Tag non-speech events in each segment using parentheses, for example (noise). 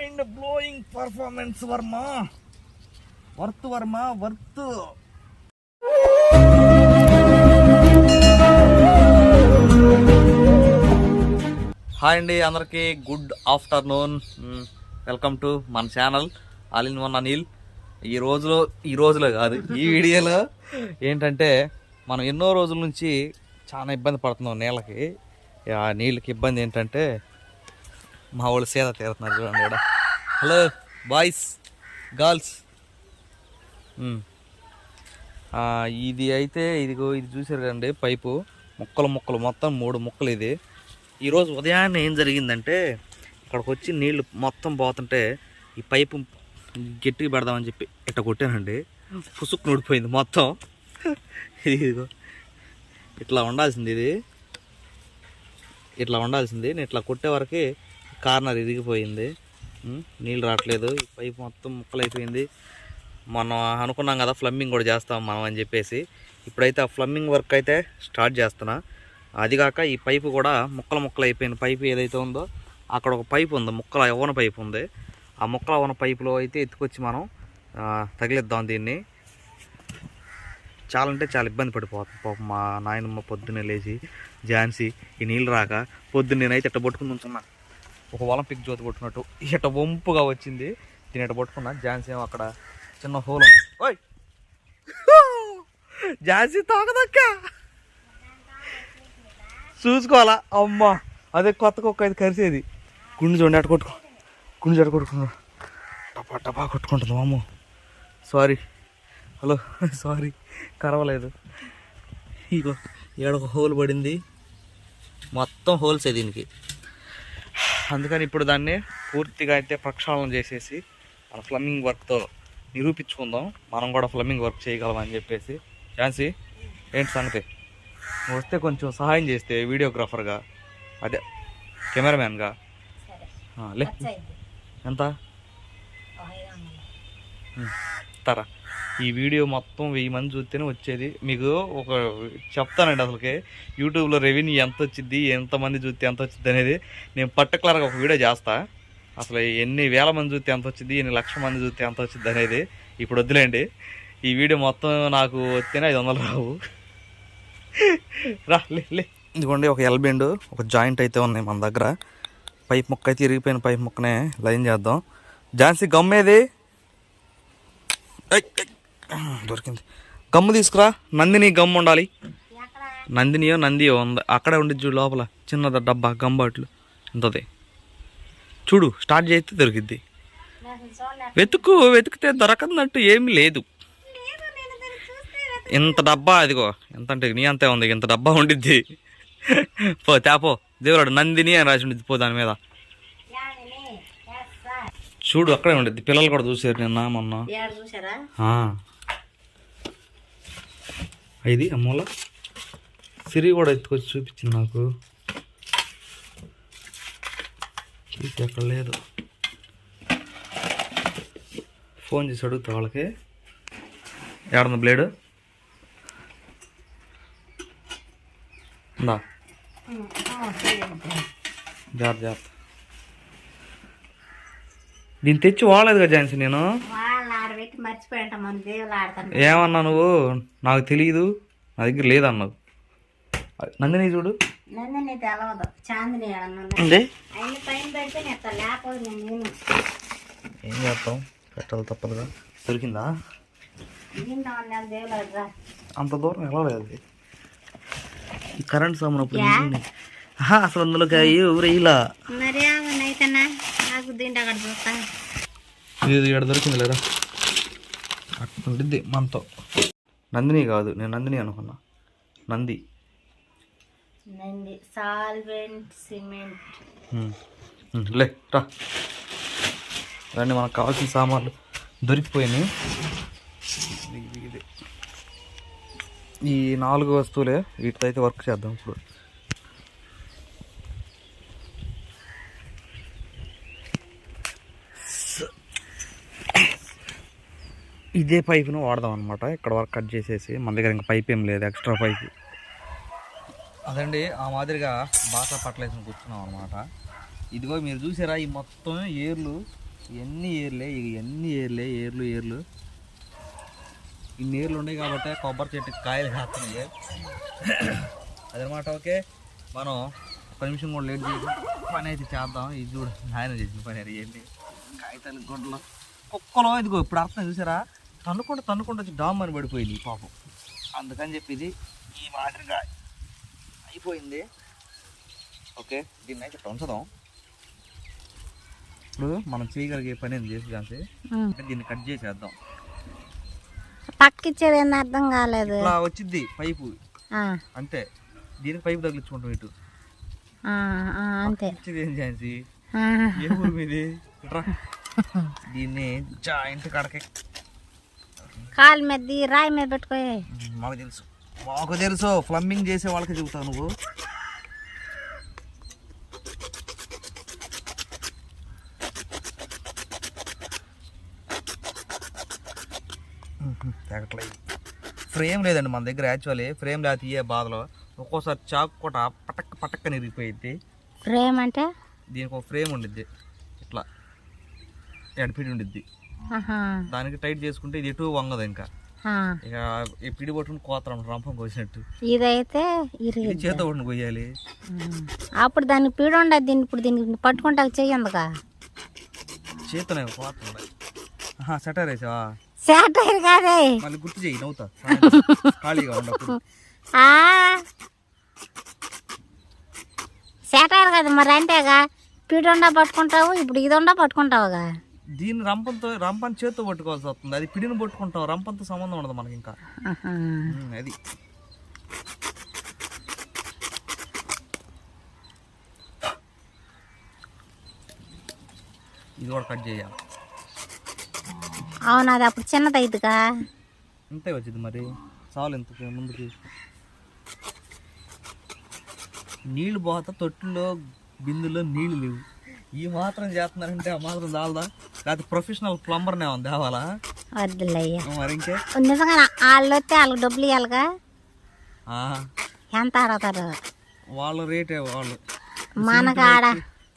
Mind blowing performance Varma worth Varma worth hi అండి అందరికీ good afternoon welcome to మన channel all in one Anil ఈ రోజులో ఈ రోజులో కాదు ఈ వీడియోలో ఏంటంటే మనం ఎన్నో రోజుల నుంచి చాలా ఇబ్బంది పడుతున్నాం నీళ్ళకి. ఆ నీళ్ళకి ఇబ్బంది ఏంటంటే మా వాళ్ళు సేద తీరుతున్నారు చూడండి ఇక్కడ. హలో బాయ్స్ గర్ల్స్ ఇది అయితే ఇదిగో ఇది చూసారు కదండి పైపు. ముక్కలు ముక్కలు మొత్తం మూడు ముక్కలు ఇది. ఈరోజు ఉదయాన్నే ఏం జరిగిందంటే ఇక్కడికి వచ్చి నీళ్ళు మొత్తం పోతుంటే ఈ పైపు గట్టిగా పెడదామని చెప్పి ఇట్ట కొట్టానండి. పుసుకు నూడిపోయింది మొత్తం. ఇదిగో ఇట్లా ఉండాల్సింది ఇది. ఇట్లా ఉండాల్సింది. నేను ఇట్లా కొట్టే వరకు కార్నర్ ఇరిగిపోయింది. నీళ్ళు రావట్లేదు. ఈ పైపు మొత్తం ముక్కలైపోయింది. మనం అనుకున్నాం కదా ఫ్లమ్మింగ్ కూడా చేస్తాం మనం అని చెప్పేసి. ఇప్పుడైతే ఆ ఫ్లమ్మింగ్ వర్క్ అయితే స్టార్ట్ చేస్తున్నా. అది కాక ఈ పైపు కూడా ముక్కలు ముక్కలు అయిపోయిన పైపు ఏదైతే ఉందో అక్కడ ఒక పైపు ఉంది. ముక్కల యవ్వన పైపు ఉంది. ఆ ముక్కల ఉన్న పైపులో అయితే ఎత్తుకొచ్చి మనం తగిలిద్దాం దీన్ని. చాలా అంటే చాలా ఇబ్బంది పడిపోతుంది. పాపం మా నాయనమ్మ పొద్దున్నే లేచి ఝాన్సీ ఈ నీళ్ళు రాక పొద్దున్న నేనైతే ఇట్ట పట్టుకుని ఉంటున్నా ఒక ఒలింపిక్ జ్యోతి పట్టుకున్నట్టు ఇట వంపుగా వచ్చింది. దీని ఇట పట్టుకున్నా? ఝాన్సీ ఏమో అక్కడ చిన్న హోల్ ఓయ్! ఝాన్సీ తాగదక్క చూసుకోవాలా? అమ్మా! అదే కొత్త కుక్క అయితే కరిసేది. గుండె చూడండి అటు కొట్టుకో. గుండె అటు కొట్టుకున్నాడు టపా టపా కొట్టుకుంటుంది అమ్మ సారీ హలో సారీ కరవలేదు. ఇగో ఏడొక హోల్ పడింది. మొత్తం హోల్సే దీనికి. అందుకని ఇప్పుడు దాన్ని పూర్తిగా అయితే ప్రక్షాళన చేసేసి మన ఫ్లమ్మింగ్ వర్క్తో నిరూపించుకుందాం. మనం కూడా ఫ్లమ్మింగ్ వర్క్ చేయగలం అని చెప్పేసి. ఛాన్సీ ఏంటి సంగతి? వస్తే కొంచెం సహాయం చేస్తే వీడియోగ్రాఫర్గా అదే కెమెరామ్యాన్గా. లే. ఎంత? తరా. ఈ వీడియో మొత్తం వెయ్యి మంది చూస్తేనే వచ్చేది. మీకు ఒక చెప్తానండి అసలుకి. యూట్యూబ్లో రెవెన్యూ ఎంత వచ్చింది ఎంతమంది చూస్తే ఎంత వచ్చింది అనేది నేను పర్టికులర్గా ఒక వీడియో చేస్తా. అసలు ఎన్ని వేల మంది చూస్తే ఎంత వచ్చింది ఎన్ని లక్షల మంది చూస్తే ఎంత వచ్చింది అనేది ఇప్పుడు వద్దులేండి. ఈ వీడియో మొత్తం నాకు వస్తేనే ఐదు వందలు రావు. రా లే లే. ఇదిగోండి ఒక ఎల్బెండ్ ఒక జాయింట్ అయితే ఉన్నాయి మన దగ్గర. పైప్ ముక్క అయితే ఇరిగిపోయిన పైప్ ముక్కనే లైన్ చేద్దాం. ఝాన్సీ గమ్మేది ఐ. దొరికింది. గమ్ము తీసుకురా. నందిని గమ్ము ఉండాలి. నందినియో నందియో ఉంది. అక్కడే ఉండి చూడు లోపల. చిన్నది డబ్బా గంబాట్లు ఇంతది చూడు స్టార్ట్ చేస్తే దొరికిద్ది. వెతుకు వెతికితే దొరకనట్టు ఏమీ లేదు. ఇంత డబ్బా అదిగో ఎంత అంటే నీ అంతే ఉంది. ఇంత డబ్బా ఉండిద్ది. పో తేపో దేవుడు నందిని అని రాసి ఉండిద్ది. పో దాని మీద. చూడు అక్కడే ఉండిద్ది. పిల్లలు కూడా చూసారు నిన్న మొన్న. ఇది అమ్మోల. సిరి కూడా ఎత్తుకొచ్చి చూపించింది నాకు. తీసి అక్కడ లేదు. ఫోన్ చేసి అడుగుతా వాళ్ళకి. ఏడుంది బ్లేడు? ఉందా? జాగ్రత్త దీన్ని తెచ్చి వాడలేదు కదా నేను? మర్చిపోయింట మన దేవులు ఆడతాను. ఏమన్నా నువ్వు? నాకు తెలియదు నా దగ్గర లేదన్నావు. నందిని చూడు. నందిని తెలవదు. చాందిని ఏడన్నా ఉంది? అయిన పైన పెడితే నేను లేకపోతే నేను నేను ఏం చేస్తాం? పెట్టాలి తప్పదుగా. దొరికిందా? అంత దూరం వెళ్ళలేదు ఈ కరెంట్ సామాన్ అప్పుడు యా? నిజంగానే. ఆహా, అసలు అందులోకి ఎవరు ఇలా మరి అవునైతేనా నాకు దీంట్లో అక్కడ చూస్తా ఇది ఇక్కడ దొరికింది లేదా ఉండిద్ది మనతో. నందిని కాదు నేను నందిని అనుకున్నా. నంది. Nandi solvent cement. లే రా. రండి మనకు కావాల్సిన సామాన్లు దొరికిపోయినాయి. ఈ నాలుగు వస్తువులే వీటితో అయితే వర్క్ చేద్దాం ఇప్పుడు. ఇదే పైపును వాడదాం అనమాట ఇక్కడ వరకు కట్ చేసేసి మన దగ్గర ఇంకా పైప్ ఏం లేదు ఎక్స్ట్రా పైపు. అదండి ఆ మాదిరిగా బాసా పట్టలేసి కూర్చున్నాం అనమాట ఇదిగో మీరు చూసారా ఈ మొత్తం ఏర్లు? ఎన్ని ఏర్లే ఇక ఎన్ని ఏర్లే ఏర్లు ఏర్లు. ఇన్ని ఏర్లు ఉన్నాయి కాబట్టి కొబ్బరి చెట్టు కాయలు కాస్తున్నాయి. అదనమాట ఓకే. మనం ఒక నిమిషం కూడా లేట్ చేసి పని అయితే చేద్దాం. ఇది చూడు ఆయన చేసిన పని అది ఏంటి? కాగితాలు గుడ్డలు. కుక్కలో ఇదిగో ఇప్పుడు అర్థం చూసారా? తన్నుకుంటూ తన్నుకుంటూ వచ్చి డామ్ అని పడిపోయింది పాపం. అందుకని చెప్పి ఇది ఈ మాదిరిగా అయిపోయింది. ఓకే దీన్ని అయితే ఉంచుదాం. ఇప్పుడు మనం చేయగలిగే పని ఏం చేసి కానీ ఉమ్. దీన్ని కట్ చేసేద్దాం. పక్కిచ్చేది అర్థం కాలేదు. ఇట్లా వచ్చింది పైపు. అంతే. దీనికి పైపు తగిలించుకుంటాం ఇటు. అంతే. వచ్చింది ఏం చేసి? ఆ, ఏ ఊరు మీది? ఇట్రా. దీన్ని జాయింట్ కడకే కాలు మీద రాయి మీద పెట్టుకో మాకు తెలుసు. మాకు తెలుసు ప్లంబింగ్ చేసే వాళ్ళకి చెబుతావు నువ్వు. తెగట్లేదు ఫ్రేమ్ లేదండి మన దగ్గర యాక్చువల్లీ ఫ్రేమ్ లేకపోతే ఇయ్యే బాధలో. ఒక్కోసారి చాకు కొట పటక్ పటక్క నిరిగిపోయింది ఫ్రేమ్ అంటే? దీనికి ఒక ఫ్రేమ్ ఉండిద్ది. ఇట్లా. ఎడపిడి ఉండిద్ది. దానికి టైట్ చేసుకుంటే ఇది ఎటు వంగదు ఇంకా. ఇక ఈ పిడి పట్టుకుని కోతరం రంపం కోసినట్టు. ఇదైతే చేత పట్టుకుని కొయ్యాలి. అప్పుడు దానికి పీడ ఉండదు దీన్ని ఇప్పుడు దీనికి పట్టుకుంటా చెయ్యందుగా చేతనే కోతున్నాయి సెటర్ వేసావా? శాటైర్ కాదే. మళ్ళీ గుర్తు నవ్వుతా. ఖాళీగా ఉండప్పుడు శాటైర్ కాదు మరి అంతేగా. పీడ ఉండా పట్టుకుంటావు ఇప్పుడు ఇది ఉండా పట్టుకుంటావుగా. దీన్ని రంపంతో రంపని చేత్తో పట్టుకోవాల్సి వస్తుంది. అది పిడిని పట్టుకుంటాం రంపంతో సంబంధం ఉండదు మనకి ఇంకా. అది. ఇది కూడా కట్ చేయాలి. అవును అది అప్పుడు చిన్నది అయిద్దిగా? ఇంతే వచ్చింది మరి. చాలు ఇంతకి ముందుకి. నీళ్ళు పోత తొట్టులో బిందులో నీళ్ళు లేవు. ఈ మాత్రం చేస్తున్నారంటే ఆ మాత్రం చాలదా? లేకపోతే ప్రొఫెషనల్ ప్లంబర్నే ఉంది తేవాలా? వద్దులయ్యా. మరి ఇంకే? నిజంగా వాళ్ళు వస్తే వాళ్ళకి డబ్బులు ఇవ్వాలిగా ఆ, ఎంత అడుగుతారు వాళ్ళ రేటే వాళ్ళు. మనకు ఆడ.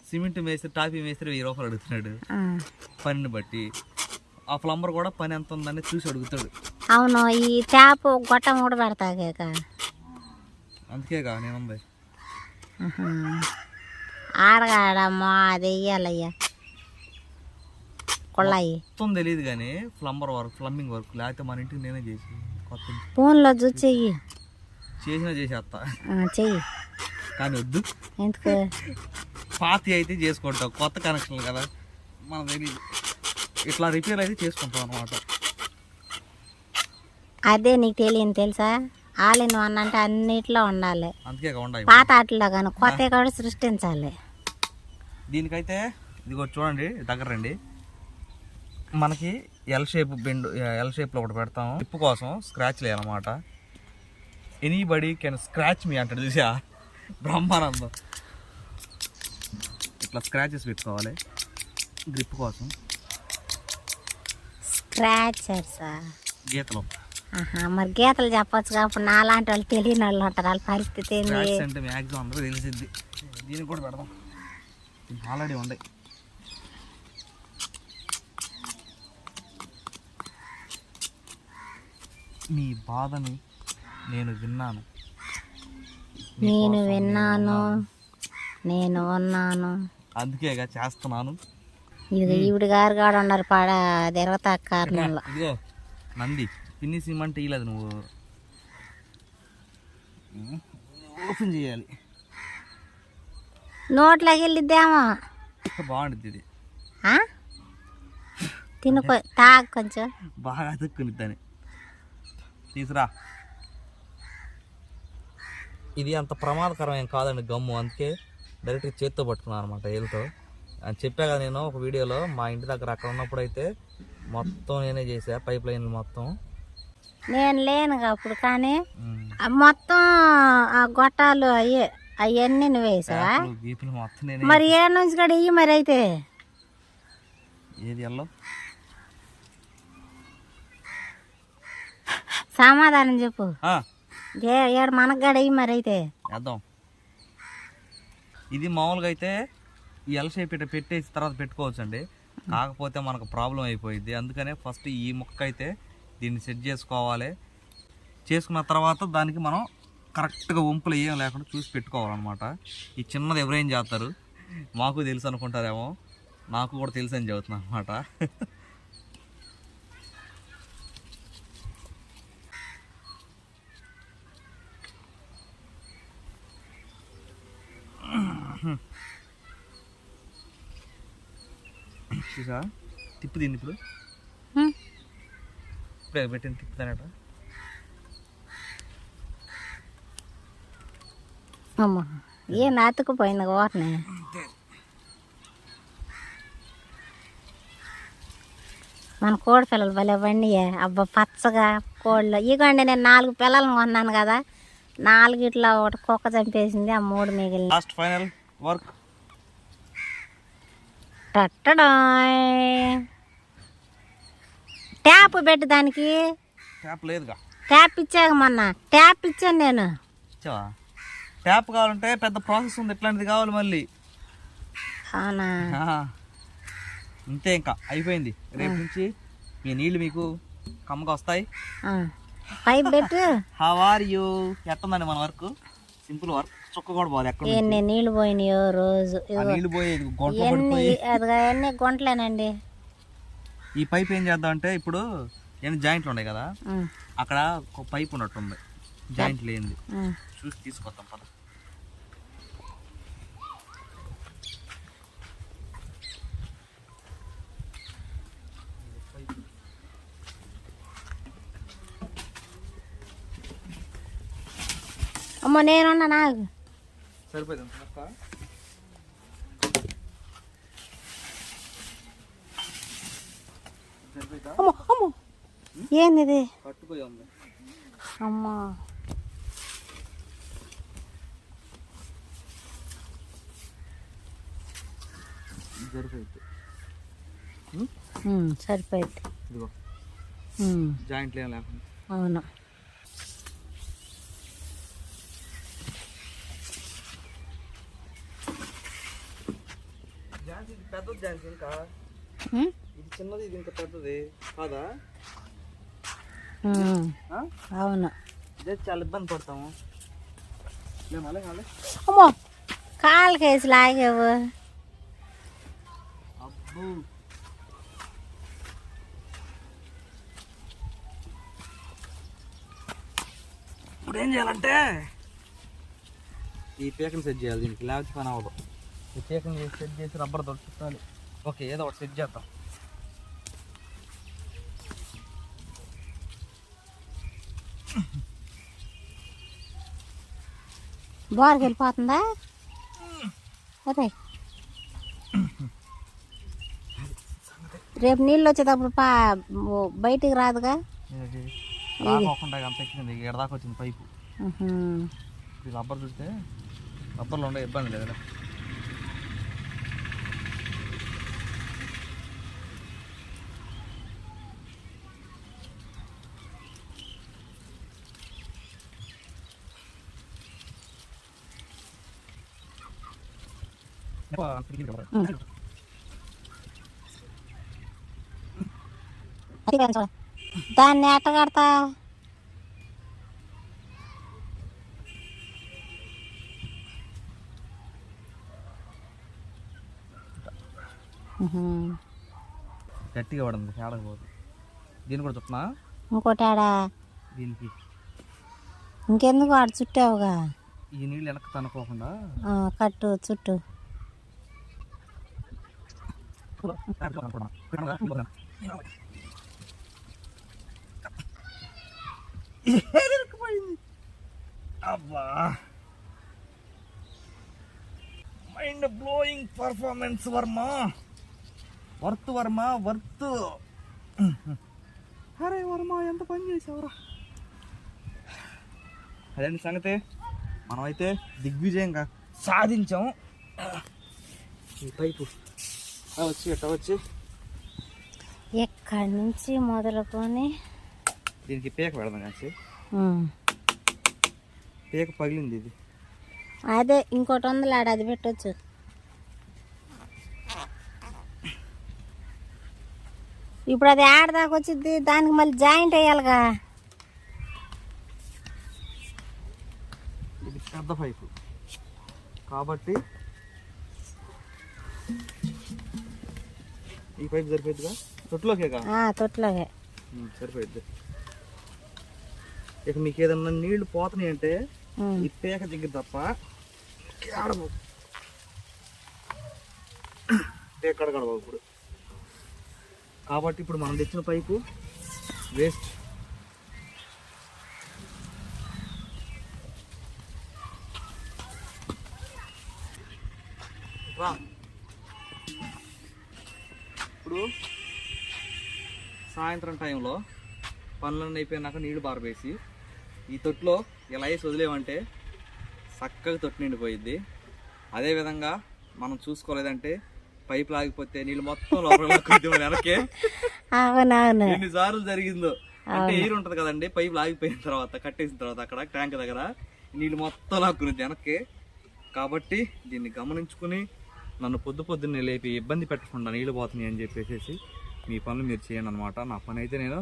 సిమెంట్ మేస్త్రి టాపీ మేస్త్రి వెయ్యి రూపాయలు అడుగుతున్నాడు. పనిని బట్టి. ఆ ప్లంబర్ కూడా పని ఎంత ఉందని చూసి అడుగుతాడు. అవును ఈ ట్యాప్ గొట్టం కూడా పెడతాగాక అందుకేగా నేనుంది. ఆడగాడమ్మా అది వెయ్యాలయ్యా కొళ్ళాయి మొత్తం తెలియదు కానీ ప్లంబర్ వర్క్ ప్లంబింగ్ వర్క్ లేకపోతే మన ఇంటికి నేనే చేసి కొత్త. ఫోన్లో చూసి చెయ్యి. చేసినా చేసేస్తా చెయ్యి. కానీ వద్దు. ఎందుకు? పాత అయితే చేసుకుంటాం కొత్త కనెక్షన్లు కదా. మనకు తెలియదు ఇట్లా రిపేర్ అయితే చేసుకుంటాం అనమాట అదే నీకు తెలియని తెలుసా? ఆలిన్ వన్ అంటే అన్నిట్లో ఉండాలి. అందుకే ఉండాలి. పాత ఆటలో కానీ కొత్త కూడా సృష్టించాలి. దీనికైతే ఇది కూడా చూడండి దగ్గర రండి. మనకి ఎల్ షేప్ బెండ్ ఎల్ షేప్లో ఒకటి పెడతాం. టిప్ కోసం స్క్రాచ్ లేదనమాట ఎనీబడి కెన్ స్క్రాచ్ మీ అంటాడు చూసా బ్రహ్మానందం. ఇట్లా స్క్రాచెస్ పెట్టుకోవాలి. గ్రిప్ కోసం. స్క్రాచర్సా గీతలు. మరి గీతలు చెప్పొచ్చు కాబట్టి నాలాంటి వాళ్ళు తెలియని వాళ్ళు ఉంటారు. వాళ్ళ పరిస్థితి స్క్రాచ్ అంటే మ్యాక్సిమం అందరూ తెలిసిద్ది. దీనికి కూడా పెడదాం. ఆల్రెడీ ఉన్నాయి నీ బాధని నేను విన్నాను. నేను విన్నాను. నేను ఉన్నాను. అందుకేగా చేస్తున్నాను. ఇది ఈవిడ గారు కాడ ఉన్నారు పాడ తిరగతా కారణంలో (laughs) ఇదిగో నంది ఫినిషింగ్ అంటే ఇలేదు నువ్వు. ఓపెన్ చేయాలి. నోట్లోకి వెళ్ళిద్దేమో. బాగుంటుంది ఇది? తినుకో తాగు కొంచెం. బాగా అతుక్కునిద్దని తీసురా. ఇది అంత ప్రమాదకరం ఏం కాదండి గమ్ము. అందుకే డైరెక్ట్గా చేత్తో పట్టుకున్నాను అనమాట ఏలుతో. అని చెప్పా కదా నేను ఒక వీడియోలో మా ఇంటి దగ్గర అక్కడ ఉన్నప్పుడు అయితే మొత్తం నేనే చేసా పైప్ లైన్లు మొత్తం. నేను లేనుగా అప్పుడు కానీ మొత్తం ఆ గొట్టాలు అయ్యే అవన్నీ నువ్వు వేసావా? మరి ఏ నుంచి కూడా ఇయ్యి మరి అయితే. ఏది ఎల్లో? సమాధానం చెప్పు. ఏడు ఇయ్యి మరి అయితే. వేద్దాం. ఇది మామూలుగా అయితే ఈ ఎల్ షేప్ ఇట్లా పెట్టేసి తర్వాత పెట్టుకోవచ్చు అండి కాకపోతే మనకు ప్రాబ్లం అయిపోయింది అందుకనే ఫస్ట్ ఈ ముక్క అయితే దీన్ని సెట్ చేసుకోవాలి. చేసుకున్న తర్వాత దానికి మనం కరెక్ట్గా వంపులు ఏం లేకుండా చూసి పెట్టుకోవాలన్నమాట. ఈ చిన్నది ఎవరేం చేస్తారు? మాకు తెలుసు అనుకుంటారేమో. నాకు కూడా తెలుసు అని చెబుతున్నాను అనమాట చూసా తిప్పు దీన్ని ఇప్పుడు. ఇప్పుడే పెట్టింది తిప్పుతానట అమ్మ ఏం అతుకుపోయింది ఓటని మన కోడి పిల్లలు భలే బండియే అబ్బా పచ్చగా కోళ్ళు ఇగోండి నేను నాలుగు పిల్లలను కొన్నాను కదా. నాలుగిట్లో ఒకటి కుక్క చంపేసింది ఆ మూడు మిగిలిన లాస్ట్ ఫైనల్ వర్క్. ట్యాప్ పెట్టు దానికి. ట్యాప్ లేదుగా. ట్యాప్ ఇచ్చాక మొన్న ట్యాప్ ఇచ్చాను నేను. ట్యాప్ కావాలంటే పెద్ద ప్రాసెస్ ఉంది. ఇట్లాంటిది కావాలి మళ్ళీ? అవునా. అంతే ఇంకా. అయిపోయింది. రేపు నుంచి మీ నీళ్ళు మీకు కమ్మగా వస్తాయి. పైప్ పెట్టు. హౌ ఆర్ యూ ఎట్టుందండి మన వర్క్? Simple work. చుక్క కూడా పోదు ఎక్కడ నుంచి. ఎన్ని నీళ్ళు పోయినాయో రోజు. నీళ్ళు పోయేది ఎన్ని పడిపోయి అది అన్ని గుంటలేనండి ఈ పైప్ ఏం చేద్దాం అంటే ఇప్పుడు ఎన్ని జాయింట్లు ఉన్నాయి కదా అక్కడ ఒక పైప్ ఉన్నట్టుంది జాయింట్ లేనిది. చూసి తీసుకొద్దాం పద అమ్మ నేనున్నా నాకు సరిపోయింది. మొక్క సరిపోయిందా? అమ్మో అమ్మో. ఏంది అమ్మా. సరిపోయింది. సరిపోయింది. ఇదిగో. జాయింట్లు ఏం లేకుండా. అవును జాయింట్ జాయింట్ ఇంకా? ఇది చిన్నది ఇది ఇంకా పెద్దది. కాదా? అవును. ఇదే చాలా ఇబ్బంది పడతాము. అమ్మో! కాళ్ళకేసి లాగేవు. అబ్బో! ఇప్పుడు ఏం చేయాలంటే? ఈ పేకని సెట్ చేయాలి దీనికి. లేకపోతే పని అవ్వదు. ఈ పేకని సెట్ చేసి రబ్బర్ దొరుకుతాలి ఓకే ఏదో ఒకటి సెట్ చేద్దాం. బోర్కి వెళ్ళిపోతుందా అదే. రేపు నీళ్ళు వచ్చేటప్పుడు పా బయటికి రాదుగా? రాకోకుండా అంత ఎక్కింది. ఇక్కడ దాకా వచ్చింది పైపు. రబ్బర్ చూస్తే రబ్బర్లో ఉండే ఇబ్బంది లేదు. దాన్ని ఎట్ట కడతా. గట్టిగా పడింది తేడకపోదు దీన్ని కూడా చుట్టనా? ఇంకోటి ఆడ దీనికి. ఇంకెందుకు ఆడ చుట్టావుగా? ఈ నీళ్ళు వెనక్కి తనుకోకుండా? కట్టు చుట్టూ. అబ్బా mind blowing performance Varma worth Varma worth అరే వర్మ ఎంత పని చేసావురా అదేంటి సంగతి మనమైతే దిగ్విజయంగా సాధించాం ఈ పైపు ఆ వచ్చి ఎట్ట వచ్చి. ఎక్కడి నుంచి మొదలుకొని? దీనికి పీక పెడదాం కాసి. పీక పగిలింది ఇది. అదే ఇంకోటి ఉందిలే ఆడ అది పెట్టొచ్చు. ఇప్పుడు అది ఆడ దాకా వచ్చింది దానికి మళ్ళీ జాయింట్ వేయాలిగా. ఇది పెద్ద పైపు. కాబట్టి ఈ పైపు సరిపోద్దిగా తొట్టులోకేగా? ఉమ్, సరిపోద్ది ఇక మీకు ఏదన్నా నీళ్ళు పోతున్నాయి అంటే. ఈ పేక దగ్గర తప్ప పేక ఇప్పుడు. కాబట్టి ఇప్పుడు మనం తెచ్చిన పైపు వేస్ట్. రా. ఇప్పుడు సాయంత్రం టైంలో పనులన్నీ అయిపోయినాక నీళ్ళు బారబేసి ఈ తొట్టులో ఇలా వేసి వదిలేమంటే చక్కగా తొట్టు నిండిపోయిద్ది. అదేవిధంగా మనం చూసుకోలేదంటే పైప్ లాగిపోతే నీళ్ళు మొత్తం లోపల లాక్కొద్ది మన వెనకే. అవునవును ఎన్నిసార్లు జరిగిందో. అంటే ఎయిర్ ఉంటది కదండి పైప్ లాగిపోయిన తర్వాత కట్టేసిన తర్వాత అక్కడ ట్యాంక్ దగ్గర నీళ్ళు మొత్తం లాక్కునేది వెనక్కి. కాబట్టి దీన్ని గమనించుకుని నన్ను పొద్దు పొద్దున్నే లేపి ఇబ్బంది పెట్టకుండా నీళ్ళు పోతున్నాయి అని చెప్పేసి మీ పనులు మీరు చేయండి అనమాట నా పని అయితే నేను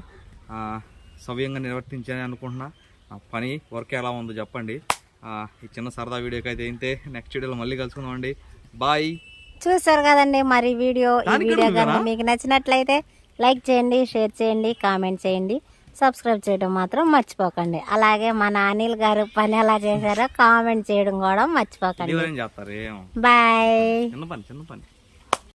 సవ్యంగా నిర్వర్తించాను అనుకుంటున్నా. నా పని వర్క్ ఎలా ఉందో చెప్పండి. ఈ చిన్న సరదా వీడియోకి అయితే ఇంతే. నెక్స్ట్ వీడియోలో మళ్ళీ కలుసుకుందామండి బాయ్. చూసారు కదండి మరి వీడియో. ఈ వీడియో కనుక మీకు నచ్చినట్లయితే లైక్ చేయండి షేర్ చేయండి కామెంట్ చేయండి. సబ్స్క్రైబ్ చేయడం మాత్రం మర్చిపోకండి. అలాగే మన అనిల్ గారు పని ఎలా చేశారో కామెంట్ చేయడం కూడా మర్చిపోకండి. బాయ్.